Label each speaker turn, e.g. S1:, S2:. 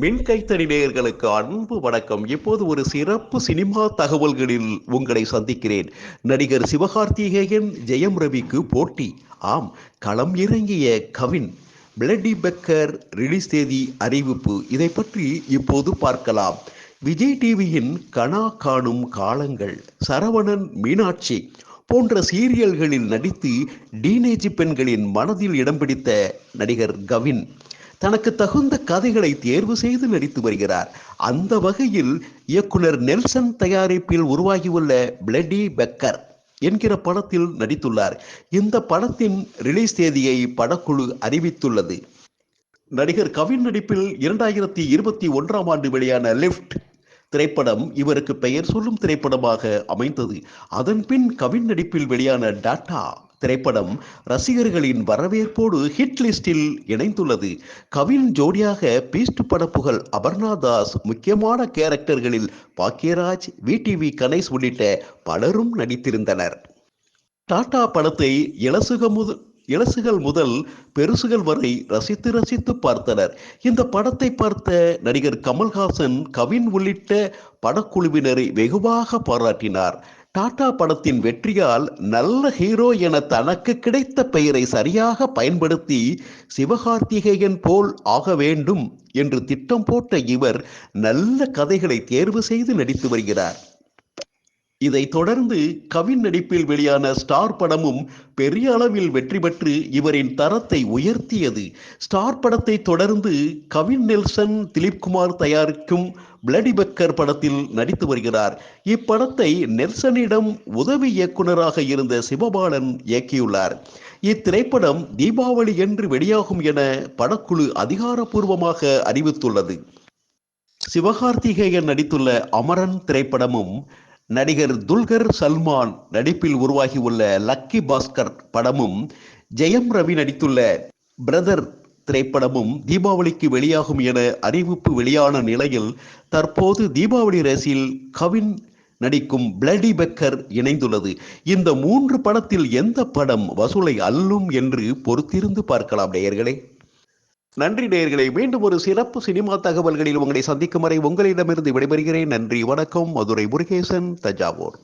S1: மின்கைத்தறி நேயர்களுக்கு அன்பு வணக்கம். இப்போது ஒரு சிறப்பு சினிமா தகவல்களில் உங்களை சந்திக்கிறேன். நடிகர் சிவகார்த்திகேயன் ஜெயம் ரவிக்கு போட்டி. ஆம் களம் இறங்கிய கவின். பிளடி பெக்கர் ரிலீஸ் தேதி அறிவிப்பு. இதை பற்றி இப்போது பார்க்கலாம். விஜய் டிவியின் கனா காணும் காலங்கள். சரவணன் மீனாட்சி போன்ற சீரியல்களில் நடித்து டீனேஜ் பெண்களின் மனதில் இடம் பிடித்த நடிகர் கவின். தனக்கு தகுந்த கதைகளை தேர்வு செய்து நடித்து வருகிறார். அந்த வகையில் இயக்குனர் நெல்சன் தயாரிப்பில் உருவாகியுள்ள பிளடி பெக்கர் என்கிற படத்தில் நடித்துள்ளார். இந்த படத்தின் ரிலீஸ் தேதியை படக்குழு அறிவித்துள்ளது. நடிகர் கவின் நடிப்பில் இரண்டாயிரத்தி இருபத்தி ஒன்றாம் ஆண்டு வெளியான லிஃப்ட் திரைப்படம் இவருக்கு பெயர் சொல்லும் திரைப்படமாக அமைந்தது. அதன் பின் கவின் நடிப்பில் வெளியான டாட்டா திரைப்படம் ரசிகர்களின் வரவேற்போடு ஹிட் லிஸ்டில் இணைந்துள்ளது. கவின் ஜோடியாக பீஸ்ட் படப்புகள் அபர்ணா தாஸ் முக்கியமான கேரக்டர்களில் பாக்கியராஜ் விடிவி கணேஷ் உள்ளிட்ட பலரும் நடித்திருந்தனர். டாடா படத்தை இலசுக முதல் இலசுகள் முதல் பெருசுகள் வரை ரசித்து ரசித்து பார்த்தனர். இந்த படத்தை பார்த்த நடிகர் கமல்ஹாசன் கவின் உள்ளிட்ட படக்குழுவினரை வெகுவாக பாராட்டினார். டாடா படத்தின் வெற்றியால் நல்ல ஹீரோ என தனக்கு கிடைத்த பெயரை சரியாக பயன்படுத்தி சிவகார்த்திகேயன் போல் ஆக வேண்டும் என்று திட்டம் போட்ட இவர் நல்ல கதைகளை தேர்வு செய்து நடித்து வருகிறார். இதைத் தொடர்ந்து கவின் நடிப்பில் வெளியான ஸ்டார் படமும் பெரிய அளவில் வெற்றி பெற்று இவரின் தரத்தை உயர்த்தியது. ஸ்டார் படத்தை தொடர்ந்து கவின் நெல்சன் திலீப்குமார் தயாரிக்கும் பிளடி பெக்கர் படத்தில் நடித்து வருகிறார். இப்படத்தை நெல்சனிடம் உதவி இயக்குநராக இருந்த சிவபாலன் இயக்கியுள்ளார். இத்திரைப்படம் தீபாவளி என்று வெளியாகும் என படக்குழு அதிகாரப்பூர்வமாக அறிவித்துள்ளது. சிவகார்த்திகேயன் நடித்துள்ள அமரன் திரைப்படமும் நடிகர் துல்கர் சல்மான் நடிப்பில் உருவாகியுள்ள லக்கி பாஸ்கர் படமும் ஜெயம் ரவி நடித்துள்ள பிரதர் திரைப்படமும் தீபாவளிக்கு வெளியாகும் என அறிவிப்பு வெளியான நிலையில் தற்போது தீபாவளி ரேஸில் கவின் நடிக்கும் பிளடி பெக்கர் இணைந்துள்ளது. இந்த மூன்று படத்தில் எந்த படம் வசூலை அல்லும் என்று பொறுத்திருந்து பார்க்கலாம் நேயர்களே. நன்றி நேர்களை மீண்டும் ஒரு சிறப்பு சினிமா தகவல்களில் உங்களை சந்திக்கும் வரை உங்களிடமிருந்து விடைபெறுகிறேன். நன்றி வணக்கம். மதுரை முருகேசன் தஞ்சாவூர்.